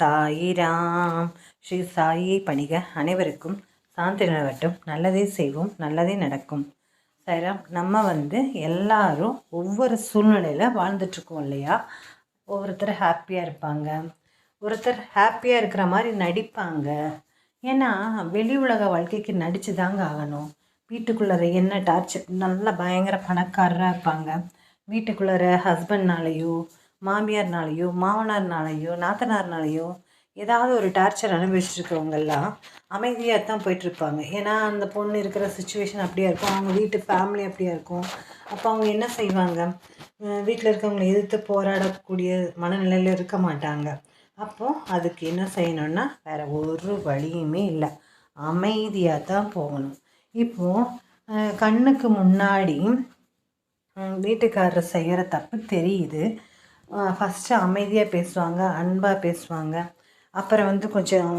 சாயிராம். ஸ்ரீ சாயியை பணிக அனைவருக்கும் சாந்தி நிலவட்டும். நல்லதே செய்வோம் நல்லதே நடக்கும். சாயிராம் நம்ம வந்து எல்லாரும் ஒவ்வொரு சூழ்நிலையில் வாழ்ந்துட்டுருக்கோம் இல்லையா? ஒவ்வொருத்தர் ஹாப்பியாக இருப்பாங்க. ஒருத்தர் ஹாப்பியாக இருக்கிற மாதிரி நடிப்பாங்க. ஏன்னா வெளி உலக வாழ்க்கைக்கு நடித்து தாங்க ஆகணும். வீட்டுக்குள்ளே என்ன டார்ச்சர் நல்லா பயங்கர பணக்காரராக இருப்பாங்க. வீட்டுக்குள்ளே ஹஸ்பண்ட்னாலேயோ மாமியார்னாலேயோ மாமனார்னாலேயோ நாத்தனார்னாலேயோ ஏதாவது ஒரு டார்ச்சர் அனுபவிச்சிருக்கவங்கெல்லாம் அமைதியாக தான் போயிட்டுருப்பாங்க. ஏன்னா அந்த பொண்ணு இருக்கிற சுச்சுவேஷன் அப்படியே இருக்கும். அவங்க வீட்டு ஃபேமிலி அப்படியா இருக்கும். அப்போ அவங்க என்ன செய்வாங்க? வீட்டில் இருக்கவங்களை எதிர்த்து போராடக்கூடிய மனநிலையில் இருக்க மாட்டாங்க. அப்போது அதுக்கு என்ன செய்யணும்னா வேறு ஒரு வழியுமே இல்லை. அமைதியாக தான் போகணும். இப்போது கண்ணுக்கு முன்னாடி வீட்டுக்காரர் செய்கிற தப்பு தெரியுது. ஃபஸ்ட்டு அமைதியாக பேசுவாங்க அன்பாக பேசுவாங்க. அப்புறம் வந்து கொஞ்சம்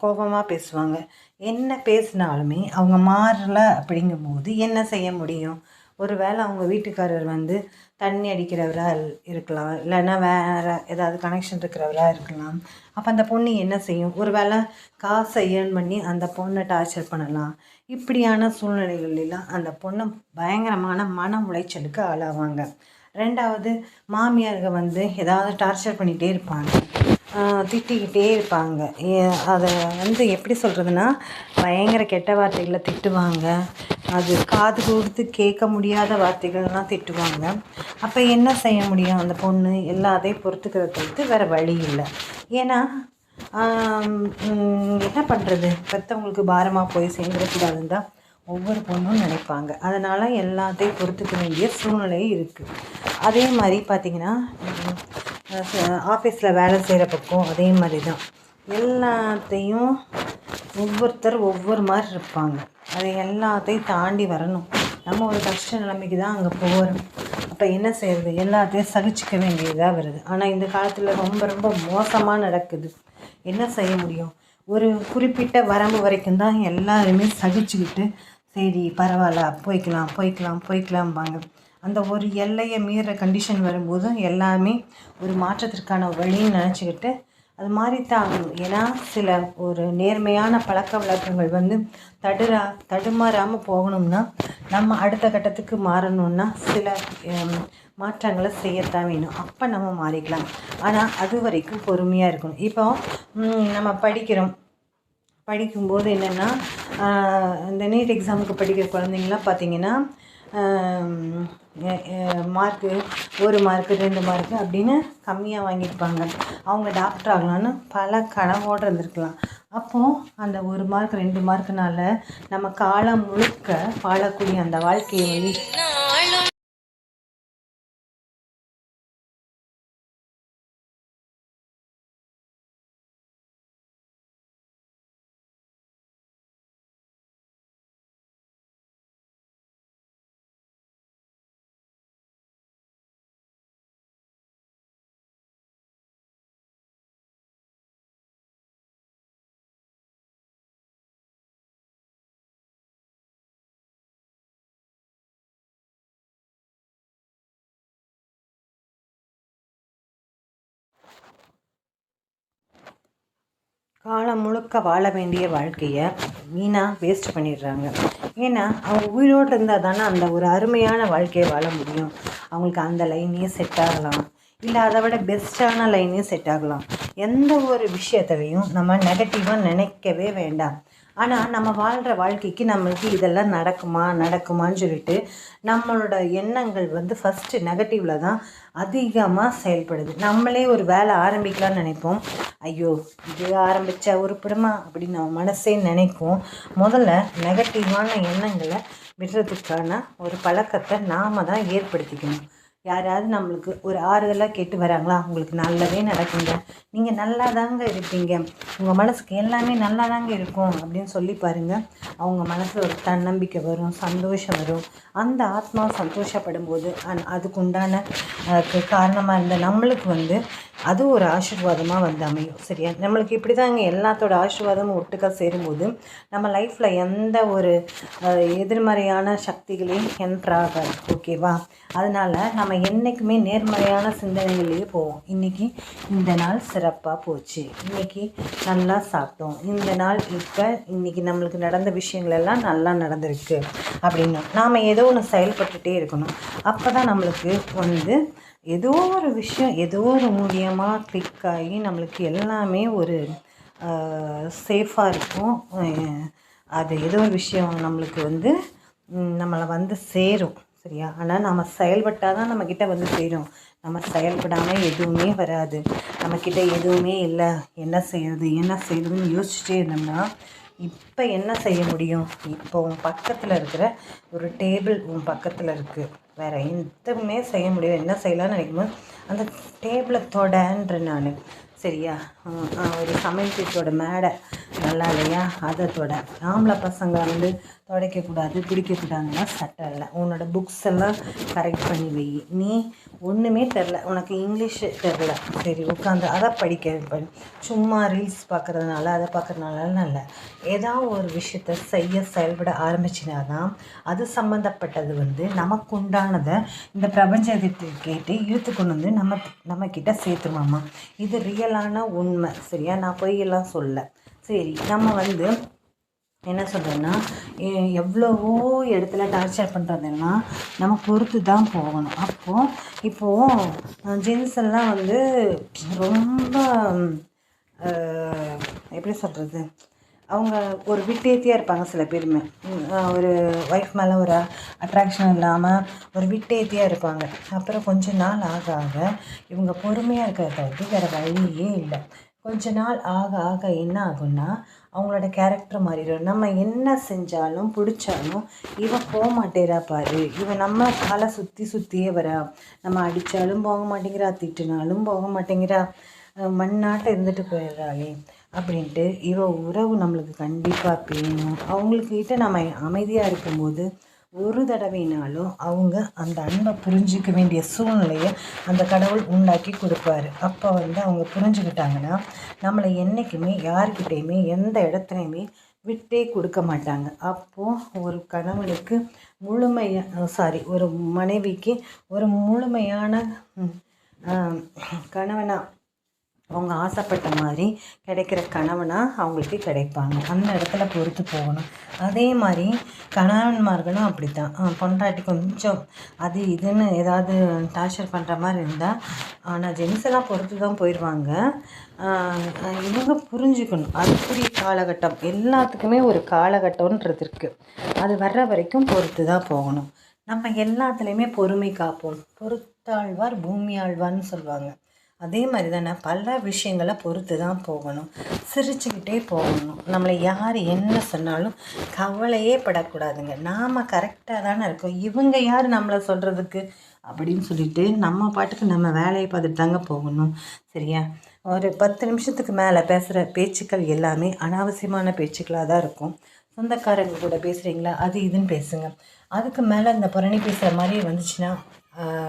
கோபமாக பேசுவாங்க. என்ன பேசினாலுமே அவங்க மாறல அப்படிங்கும்போது என்ன செய்ய முடியும்? ஒரு வேளை அவங்க வீட்டுக்காரர் வந்து தண்ணி அடிக்கிறவராக இருக்கலாம் இல்லைன்னா வேறு ஏதாவது கனெக்ஷன் இருக்கிறவராக இருக்கலாம். அப்போ அந்த பொண்ணு என்ன செய்யும்? ஒரு வேளை காசை ஏர்ன் பண்ணி அந்த பொண்ணை டார்ச்சர் பண்ணலாம். இப்படியான சூழ்நிலைகளெல்லாம் அந்த பொண்ணு பயங்கரமான மன உளைச்சலுக்கு ஆளாவாங்க. ரெண்டாவது மாமியார்கள் வந்து ஏதாவது டார்ச்சர் பண்ணிகிட்டே இருப்பாங்க. திட்டிக்கிட்டே இருப்பாங்க. அதை வந்து எப்படி சொல்கிறதுனா பயங்கர கெட்ட வார்த்தைகளை திட்டுவாங்க. அது காது கொடுத்து கேட்க முடியாத வார்த்தைகள்லாம் திட்டுவாங்க. அப்போ என்ன செய்ய முடியும்? அந்த பொண்ணு எல்லாத்தையும் பொறுத்துக்கிறத தவிர்த்து வேறு வழி இல்லை. ஏன்னா என்ன பண்ணுறது பெற்றவங்களுக்கு பாரமாக போய் சேர்ந்துடக்கூடாதுன்னு தான் ஒவ்வொரு பொண்ணும் நினைப்பாங்க. அதனால் எல்லாத்தையும் பொறுத்துக்க வேண்டிய சூழ்நிலை இருக்குது அதே மாதிரி பார்த்திங்கன்னா ஆஃபீஸில் வேலை செய்கிற பக்கம் அதே மாதிரி தான் எல்லாத்தையும் ஒவ்வொருத்தர் ஒவ்வொரு மாதிரி இருப்பாங்க. அதை எல்லாத்தையும் தாண்டி வரணும். நம்ம ஒரு கஷ்ட நிலைமைக்கு தான் அங்கே போகிறோம் அப்போ என்ன செய்கிறது எல்லாத்தையும் சகிச்சிக்க வேண்டியதாக வருது. ஆனால் இந்த காலத்தில் ரொம்ப ரொம்ப மோசமாக நடக்குது. என்ன செய்ய முடியும்? ஒரு குறிப்பிட்ட வரம்பு வரைக்கும் தான் எல்லாருமே சகிச்சுக்கிட்டு சரி பரவாயில்ல போய்க்கலாம் போய்க்கலாம் போய்க்கலாம்பாங்க. அந்த ஒரு எல்லையை மீற கண்டிஷன் வரும்போது எல்லாமே ஒரு மாற்றத்திற்கான வழின்னு நினச்சிக்கிட்டு அது மாதிரி தான் ஆகணும். ஏன்னா சில ஒரு நேர்மையான பழக்க வழக்கங்கள் வந்து தடுரா தடுமாறாமல் போகணும்னா நம்ம அடுத்த கட்டத்துக்கு மாறணும்னா சில மாற்றங்களை செய்யத்தான் வேணும். அப்போ நம்ம மாறிக்கலாம். ஆனால் அது வரைக்கும் பொறுமையாக இருக்கணும். இப்போ நம்ம படிக்கிறோம். படிக்கும்போது என்னென்னா இந்த நீட் எக்ஸாமுக்கு படிக்கிற குழந்தைங்களாம் பார்த்திங்கன்னா மார்க்கு ஒரு மார்க்கு ரெண்டு மார்க்கு அப்படின்னு கம்மியாக வாங்கியிருப்பாங்க. அவங்க டாக்டர் ஆகலான்னு பல கனவோடு இருந்திருக்கலாம். அப்போது அந்த ஒரு மார்க் ரெண்டு மார்க்குனால நம்ம காலம் முழுக்க வாழக்கூடிய அந்த வாழ்க்கையை காலம் முழுக்க வாழ வேண்டிய வாழ்க்கையை வீணாக வேஸ்ட் பண்ணிடுறாங்க. ஏன்னா அவங்க உயிரோடு இருந்தால் தானே அந்த ஒரு அருமையான வாழ்க்கையை வாழ முடியும். அவங்களுக்கு அந்த லைனே செட் ஆகலாம். இல்லை அதை விட பெஸ்ட்டான லைனே செட் ஆகலாம். எந்த ஒரு விஷயத்தையும் நம்ம நெகட்டிவாக நினைக்கவே வேண்டாம். ஆனால் நம்ம வாழ்கிற வாழ்க்கைக்கு நம்மளுக்கு இதெல்லாம் நடக்குமா நடக்குமான்னு சொல்லிட்டு நம்மளோட எண்ணங்கள் வந்து ஃபஸ்ட்டு நெகட்டிவில் தான் அதிகமாக செயல்படுது. நம்மளே ஒரு வேலை ஆரம்பிக்கலாம்னு நினைப்போம். ஐயோ இது ஆரம்பித்தா உருப்படுமா அப்படின்னு நம்ம மனசே நினைப்போம் முதல்ல நெகட்டிவான எண்ணங்களை விடுறதுக்கான ஒரு பழக்கத்தை நாம் தான் ஏற்படுத்திக்கணும். யாராவது நம்மளுக்கு ஒரு ஆறுதலாக கேட்டு வராங்களா? உங்களுக்கு நல்லதே நடக்குங்க. நீங்கள் நல்லா தாங்க இருப்பீங்க. உங்கள் மனசுக்கு எல்லாமே நல்லா தாங்க இருக்கும் அப்படின்னு சொல்லி பாருங்கள் அவங்க மனசில் ஒரு தன்னம்பிக்கை வரும் சந்தோஷம் வரும். அந்த ஆத்மா சந்தோஷப்படும் போது அந் அதுக்குண்டான காரணமாக இருந்த நம்மளுக்கு வந்து அது ஒரு ஆசீர்வாதமாக வந்து அமையும். சரியா? நம்மளுக்கு இப்படி தாங்க எல்லாத்தோட ஆசீர்வாதமும் ஒட்டுக்காக சேரும்போது நம்ம லைஃப்பில் எந்த ஒரு எதிர்மறையான சக்திகளையும் என்ட்ரு ஓகேவா? அதனால் நம்ம என்றைக்குமே நேர்மறையான சிந்தனைகள்லேயே போவோம். இன்றைக்கி இந்த நாள் சிறப்பாக போச்சு. இன்றைக்கி நல்லா சாப்பிட்டோம். இந்த நாள் இப்போ இன்றைக்கி நம்மளுக்கு நடந்த விஷயங்கள் எல்லாம் நல்லா நடந்திருக்கு அப்படின்னு. நாம் ஏதோ ஒன்று செயல்பட்டுட்டே இருக்கணும். அப்போ தான் நம்மளுக்கு வந்து ஏதோ ஒரு விஷயம் ஏதோ ஒரு மூலியமாக கிளிக் ஆகி நம்மளுக்கு எல்லாமே ஒரு சேஃபாக இருக்கும். அது ஏதோ ஒரு விஷயம் நம்மளுக்கு வந்து நம்மளை வந்து சேரும். சரியா? ஆனால் நம்ம செயல்பட்டால் தான் நம்மக்கிட்ட வந்து சேரும். நம்ம செயல்படாமல் எதுவுமே வராது. நம்மக்கிட்ட எதுவுமே இல்லை. என்ன செய்யறது? என்ன செய்யறதுன்னு யோசிச்சுட்டே இருந்தோம்னா இப்போ என்ன செய்ய முடியும்? இப்போ உன் பக்கத்தில் இருக்கிற ஒரு டேபிள் உன் பக்கத்தில் இருக்குது வேறு எதுவுமே செய்ய முடியும் என்ன செய்யலாம்னு நினைக்கும்போது அந்த டேபிளை தொடன்ற நான். சரியா? ஒரு சமையல் சீட்டோட மேடை. நல்லா இல்லையா? அதை தொட. ஆம்பளை பசங்க வந்து துடைக்கக்கூடாது பிடிக்கக்கூடாதுன்னா சட்டை இல்லை உன்னோட புக்ஸ் எல்லாம் கரெக்ட் பண்ணி வை. நீ ஒன்றுமே தெரில. உனக்கு இங்கிலீஷ் தெரில. சரி உட்காந்து அதை படிக்க பண்ணி சும்மா ரீல்ஸ் பார்க்குறதுனால அதை பார்க்குறதுனால நல்ல. ஏதாவது ஒரு விஷயத்த செய்ய செயல்பட ஆரம்பிச்சினா தான் அது சம்மந்தப்பட்டது வந்து நமக்கு உண்டானதை இந்த பிரபஞ்சத்தை கேட்டு இழுத்து கொண்டு வந்து நம்ம நம்மக்கிட்ட சேர்த்துமாமா இது ரியலான உண்மை. சரியா? நான் பொய்யெல்லாம் சொல்ல. சரி நம்ம வந்து என்ன சொல்கிறேன்னா எவ்வளவோ இடத்துல டார்ச்சர் பண்ணுறதுன்னா நம்ம பொறுத்து தான் போகணும் அப்போது இப்போது ஜென்ஸ் எல்லாம் வந்து ரொம்ப எப்படி சொல்கிறது அவங்க ஒரு விட்டேத்தியாக இருப்பாங்க சில பேருமே. ஒரு ஒய்ஃப் மேலே ஒரு அட்ராக்ஷன் இல்லாமல் ஒரு விட்டேத்தியாக இருப்பாங்க. அப்புறம் கொஞ்ச நாள் ஆக ஆக இவங்க பொறுமையாக இருக்கிறத பற்றி வேறு வழியே இல்லை. கொஞ்ச நாள் ஆக ஆக என்ன ஆகும்னா அவங்களோட கேரக்டர் மாறிடும். நம்ம என்ன செஞ்சாலும் பிடிச்சாலும் இவன் போக மாட்டேறா பாரு. இவன் நம்ம காலை சுற்றி சுற்றியே வரா. நம்ம அடித்தாலும் போக மாட்டேங்கிறா திட்டினாலும் போக மாட்டேங்கிறா. அஹ் மண்ணாட்டம் இருந்துட்டு போயிடுறாளே அப்படின்ட்டு இவ உறவு நம்மளுக்கு கண்டிப்பாக பேணும். அவங்களுக்கிட்ட நம்ம அமைதியாக இருக்கும்போது ஒரு தடவைனாலும் அவங்க அந்த அன்பை புரிஞ்சிக்க வேண்டிய சூழ்நிலையை அந்த கடவுள் உண்டாக்கி கொடுப்பாரு. அப்போ வந்து அவங்க புரிஞ்சுக்கிட்டாங்கன்னா நம்மளை என்றைக்குமே யாருக்கிட்டேயுமே எந்த இடத்துலையுமே விட்டே கொடுக்க மாட்டாங்க. அப்போது ஒரு கணவனுக்கு முழுமையாக சாரி ஒரு மனைவிக்கு ஒரு முழுமையான கணவனாக அவங்க ஆசைப்பட்ட மாதிரி கிடைக்கிற கணவனாக அவங்களுக்கு கிடைப்பாங்க. அந்த இடத்துல பொறுத்து போகணும். அதே மாதிரி கணவன்மார்களும் அப்படி தான் பொண்டாட்டி கொஞ்சம் அது இதுன்னு ஏதாவது டார்ச்சர் பண்ணுற மாதிரி இருந்தால் ஆனால் ஜென்ஸ் எல்லாம் பொறுத்து தான் போயிடுவாங்க இவங்க புரிஞ்சுக்கணும். அதுக்குரிய காலகட்டம் எல்லாத்துக்குமே ஒரு காலகட்டம்ன்றது இருக்குது அது வர்ற வரைக்கும் பொறுத்து தான் போகணும். நம்ம எல்லாத்துலேயுமே பொறுமை காப்போம். பொறுத்தாழ்வார் பூமி ஆழ்வார்னு சொல்லுவாங்க. அதே மாதிரி தானே பல விஷயங்களை பொறுத்து தான் போகணும். சிரிச்சுக்கிட்டே போகணும். நம்மளை யார் என்ன சொன்னாலும் கவலையே படக்கூடாதுங்க. நாம் கரெக்டாக தானே இருக்கோம். இவங்க யார் நம்மளை சொல்கிறதுக்கு அப்படின்னு சொல்லிட்டு நம்ம பாட்டுக்கு நம்ம வேலையை பார்த்துட்டு தாங்க போகணும். சரியா? ஒரு பத்து நிமிஷத்துக்கு மேலே பேசுகிற பேச்சுக்கள் எல்லாமே அனாவசியமான பேச்சுக்களாக தான் இருக்கும். சொந்தக்காரங்க கூட பேசுகிறீங்களா அது இதுன்னு பேசுங்க. அதுக்கு மேலே இந்த புரணி பேசுகிற மாதிரி வந்துச்சுன்னா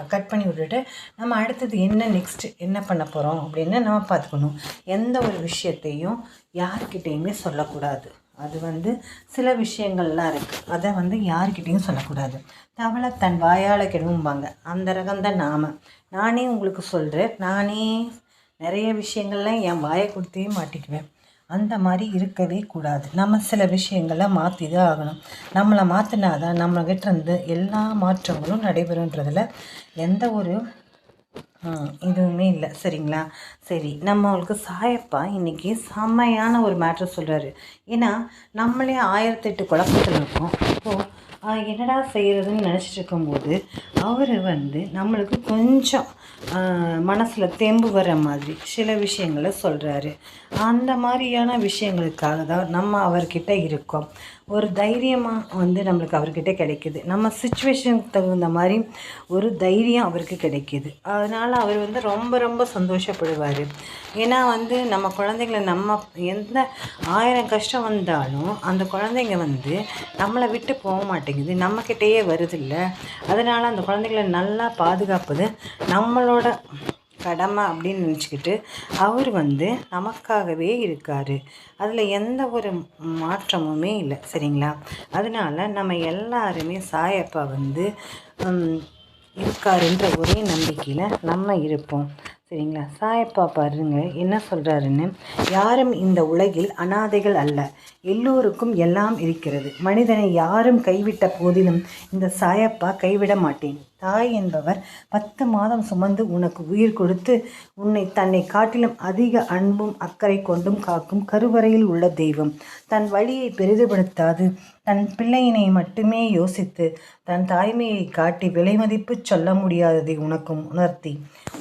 கட் பண்ணி விட்டுட்டு நம்ம அடுத்தது என்ன நெக்ஸ்ட் என்ன பண்ண போகிறோம் அப்படின்னு நம்ம பார்த்துக்கணும். எந்த ஒரு விஷயத்தையும் யார்கிட்டேயுமே சொல்லக்கூடாது. அது வந்து சில விஷயங்கள்லாம் இருக்குது அதை வந்து யார்கிட்டேயும் சொல்லக்கூடாது. தவளை தன் வாயால் கெடும்பாங்க அந்த ரகம்தான் நாம. நானே உங்களுக்கு சொல்கிறேன் நானே நிறைய விஷயங்கள்லாம் என் வாயை கொடுத்தே மாட்டிக்குவேன். அந்த மாதிரி இருக்கவே கூடாது. நம்ம சில விஷயங்களை மாற்றி தான் ஆகணும். நம்மளை மாற்றினா தான் நம்மக்கிட்ட இருந்து எல்லா மாற்றங்களும் நடைபெறுன்றதில் எந்த ஒரு இதுவுமே இல்லை. சரிங்களா? சரி நம்மளுக்கு சாயப்பா இன்றைக்கி செம்மையான ஒரு மேட்ரு சொல்கிறாரு ஏன்னா நம்மளே ஆயிரத்தெட்டு குழப்பத்தில் இருக்கோம். இப்போது என்னடா செய்கிறதுன்னு நினச்சிட்டு இருக்கும்போது அவர் வந்து நம்மளுக்கு கொஞ்சம் மனசில் தெம்பு வர மாதிரி சில விஷயங்களை சொல்கிறாரு அந்த மாதிரியான விஷயங்களுக்காக தான் நம்ம அவர்கிட்ட இருக்கோம். ஒரு தைரியமாக வந்து நம்மளுக்கு அவர்கிட்ட கிடைக்குது. நம்ம சுச்சுவேஷனுக்கு தகுந்த மாதிரி ஒரு தைரியம் அவருக்கு கிடைக்கிது. அதனால் அவர் வந்து ரொம்ப ரொம்ப சந்தோஷப்படுவார். ஏன்னா வந்து நம்ம குழந்தைங்கள நம்ம எந்த ஆயிரம் கஷ்டம் வந்தாலும் அந்த குழந்தைங்க வந்து நம்மளை விட்டு போக மாட்டேங்குது. நம்மக்கிட்டேயே வருதில்ல. அதனால் அந்த குழந்தைங்கள நல்லா பாதுகாப்பது நம்மளோட கடமை அப்படின்னு நினச்சிக்கிட்டு அவர் வந்து நமக்காகவே இருக்கார். அதில் எந்த ஒரு மாற்றமுமே இல்லை சரிங்களா? அதனால நம்ம எல்லாருமே சாயப்பா வந்து இருக்காருன்ற ஒரே நம்பிக்கையில் நம்ம இருப்போம். சரிங்களா? சாயப்பா பாருங்க என்ன சொல்கிறாருன்னு யாரும் இந்த உலகில் அனாதைகள் அல்ல. எல்லோருக்கும் எல்லாம் இருக்கிறது. மனிதனை யாரும் கைவிட்ட போதிலும் இந்த சாயப்பா கைவிட மாட்டேன். தாய் என்பவர் பத்து மாதம் சுமந்து உனக்கு உயிர் கொடுத்து உன்னை தன்னை காட்டிலும் அதிக அன்பும் அக்கறை கொண்டும் காக்கும் கருவறையில் உள்ள தெய்வம். தன் வழியை பெரிதுபடுத்தாது. தன் பிள்ளையினை மட்டுமே யோசித்து தன் தாய்மையை காட்டி விலை மதிப்பு சொல்ல முடியாததை உனக்கும் உணர்த்தி.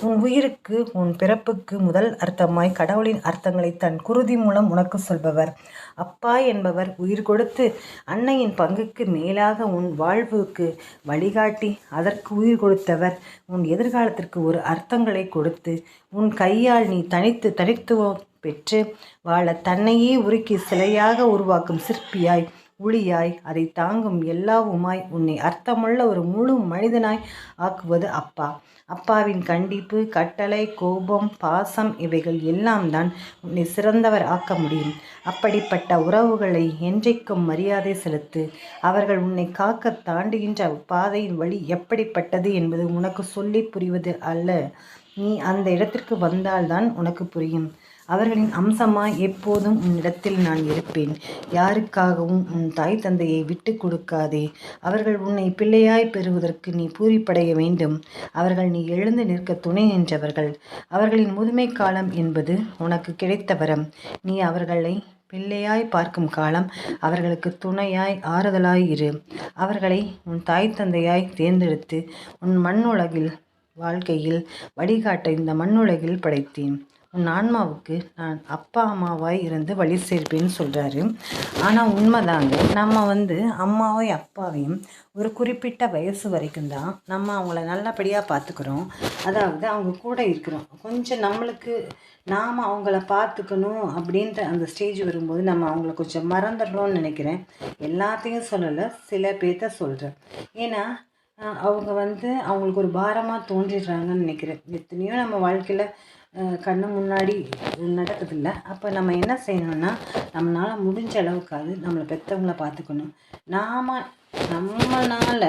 உன் உயிருக்கு உன் பிறப்புக்கு முதல் அர்த்தமாய் கடவுளின் அர்த்தங்களை தன் குருதி மூலம் உனக்கு சொல்பவர். அப்பா என்பவர் உயிர் கொடுத்து அன்னையின் பங்குக்கு மேலாக உன் வாழ்வுக்கு வழிகாட்டி அதற்கு உயிர் கொடுத்தவர். உன் எதிர்காலத்திற்கு ஒரு அர்த்தங்களை கொடுத்து உன் கையால் நீ தனித்து தனித்துவம் பெற்று வாழ தன்னையே உருக்கி சிலையாக உருவாக்கும் சிற்பியாய் புலியாய் அதை தாங்கும் எல்லாவுமாய் உன்னை அர்த்தமுள்ள ஒரு முழு மனிதனாய் ஆக்குவது அப்பா. அப்பாவின் கண்டிப்பு கட்டளை கோபம் பாசம் இவைகள் எல்லாம் தான் உன்னை சிறந்தவர் ஆக்க முடியும். அப்படிப்பட்ட உறவுகளை என்றைக்கும் மரியாதை செலுத்து. அவர்கள் உன்னை காக்க தாண்டுகின்ற பாதையின் வழி எப்படிப்பட்டது என்பது உனக்கு சொல்லி புரிவது அல்ல. நீ அந்த இடத்திற்கு வந்தால்தான் உனக்கு புரியும். அவர்களின் அம்சமாய் எப்போதும் உன்னிடத்தில் நான் இருப்பேன். யாருக்காகவும் உன் தாய் தந்தையை விட்டு கொடுக்காதே. அவர்கள் உன்னை பிள்ளையாய் பெறுவதற்கு நீ பூரிப்படைய வேண்டும். அவர்கள் நீ எழுந்து நிற்க துணை நின்றவர்கள். அவர்களின் முதுமை காலம் என்பது உனக்கு கிடைத்த வரம். நீ அவர்களை பிள்ளையாய் பார்க்கும் காலம் அவர்களுக்கு துணையாய் ஆறுதலாய் இரு. அவர்களை உன் தாய் தந்தையாய் தேர்ந்தெடுத்து உன் மண்ணுலகில் வாழ்க்கையில் வழிகாட்ட இந்த மண்ணுலகில் படைத்தேன். உன் ஆன்மாவுக்கு நான் அப்பா அம்மாவாய் இருந்து வழி சேர்ப்பேன்னு சொல்கிறாரு ஆனால் உண்மைதாங்க நம்ம வந்து அம்மாவை அப்பாவையும் ஒரு குறிப்பிட்ட வயசு வரைக்கும் தான் நம்ம அவங்கள நல்லபடியாக பார்த்துக்குறோம். அதாவது அவங்க கூட இருக்கிறோம். கொஞ்சம் நம்மளுக்கு நாம் அவங்கள பார்த்துக்கணும் அப்படின்ற அந்த ஸ்டேஜ் வரும்போது நம்ம அவங்கள கொஞ்சம் மறந்துடுறோம்னு நினைக்கிறேன். எல்லாத்தையும் சொல்லலை சில பேர்த்த சொல்கிறேன் ஏன்னா அவங்க வந்து அவங்களுக்கு ஒரு பாரமாக தோன்றிடுறாங்கன்னு நினைக்கிறேன். எத்தனையோ நம்ம வாழ்க்கையில் கண்ணு முன்னாடி நடக்குதில்ல. அப்போ நம்ம என்ன செய்யணும்னா நம்மளால் முடிஞ்ச அளவுக்காவது நம்மளை பெற்றவங்கள பார்த்துக்கணும் நாம் நம்மளால்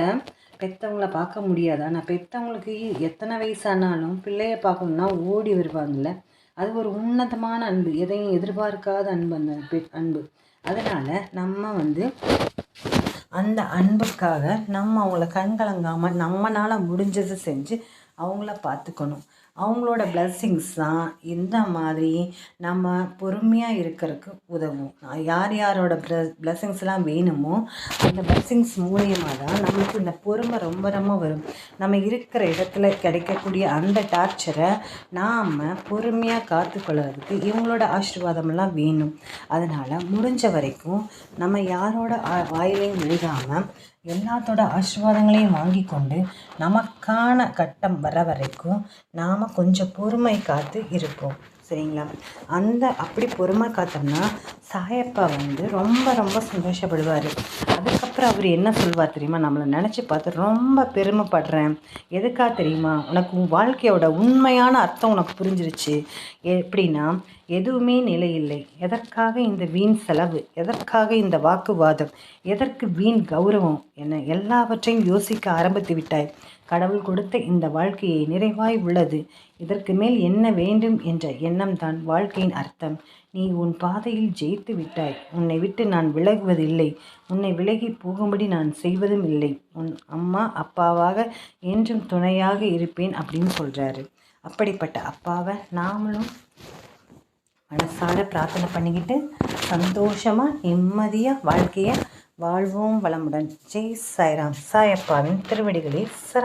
பெற்றவங்கள பார்க்க முடியாது? ஆனால் பெற்றவங்களுக்கு எத்தனை வயசானாலும் பிள்ளைய பார்க்கணுன்னா ஓடி வருவாங்கள்ல அது ஒரு உன்னதமான அன்பு. எதையும் எதிர்பார்க்காத அன்பு அந்த அன்பு. அதனால் நம்ம வந்து அந்த அன்புக்காக நம்ம அவங்கள கண்கலங்காமல் நம்மளால் முடிஞ்சதை செஞ்சு அவங்கள பார்த்துக்கணும் அவங்களோட பிளஸ்ஸிங்ஸ் தான் இந்த மாதிரி நம்ம பொறுமையாக இருக்கிறதுக்கு உதவும். யார் யாரோட ப்ள பிளஸ்ஸிங்ஸ்லாம் வேணுமோ அந்த பிளஸ்ஸிங்ஸ் மூலியமாக தான் நம்மளுக்கு இந்த பொறுமை ரொம்ப ரொம்ப வரும். நம்ம இருக்கிற இடத்துல கிடைக்கக்கூடிய அந்த டார்ச்சரை நாம் பொறுமையாக காத்துக்கொள்கிறதுக்கு இவங்களோட ஆசீர்வாதமெல்லாம் வேணும். அதனால் முடிஞ்ச வரைக்கும் நம்ம யாரோட வாயிலையும் விழுகாமல் எல்லாத்தோட ஆசீர்வாதங்களையும் வாங்கி கொண்டு நமக்கான கட்டம் வர வரைக்கும் நாம் கொஞ்சம் பொறுமை காத்து இருப்போம். சரிங்களா? அந்த அப்படி பொறுமை காத்தோம்னா சாயப்பா வந்து ரொம்ப ரொம்ப சந்தோஷப்படுவார். அதுக்கப்புறம் அவர் என்ன சொல்வார் தெரியுமா? நம்மளை நினச்சி பார்த்து ரொம்ப பெருமைப்படுறேன். எதுக்காக தெரியுமா? உனக்கு உன் வாழ்க்கையோட உண்மையான அர்த்தம் உனக்கு புரிஞ்சிருச்சு. எப்படின்னா எதுவுமே நிலை இல்லை. எதற்காக இந்த வீண் செலவு? எதற்காக இந்த வாக்குவாதம்? எதற்கு வீண் கௌரவம்? என எல்லாவற்றையும் யோசிக்க ஆரம்பித்து விட்டாய். கடவுள் கொடுத்த இந்த வாழ்க்கையை நிறைவாய் உள்ளது. இதற்கு மேல் என்ன வேண்டும் என்ற எண்ணம் தான் வாழ்க்கையின் அர்த்தம். நீ உன் பாதையில் ஜெயித்து விட்டாய். உன்னை விட்டு நான் விலகுவதில்லை. உன்னை விலகி போகும்படி நான் செய்வதும் இல்லை. உன் அம்மா அப்பாவாக என்றும் துணையாக இருப்பேன் அப்படின்னு சொல்கிறாரு அப்படிப்பட்ட அப்பாவை நாமளும் மனசார பிரார்த்தனை பண்ணிக்கிட்டு சந்தோஷமாக நிம்மதியாக வாழ்க்கையை வாழ்வோம் வளமுடன். ஜெய் சாய்ராம். சாயப்பாவின் திருவடிகளே சரண்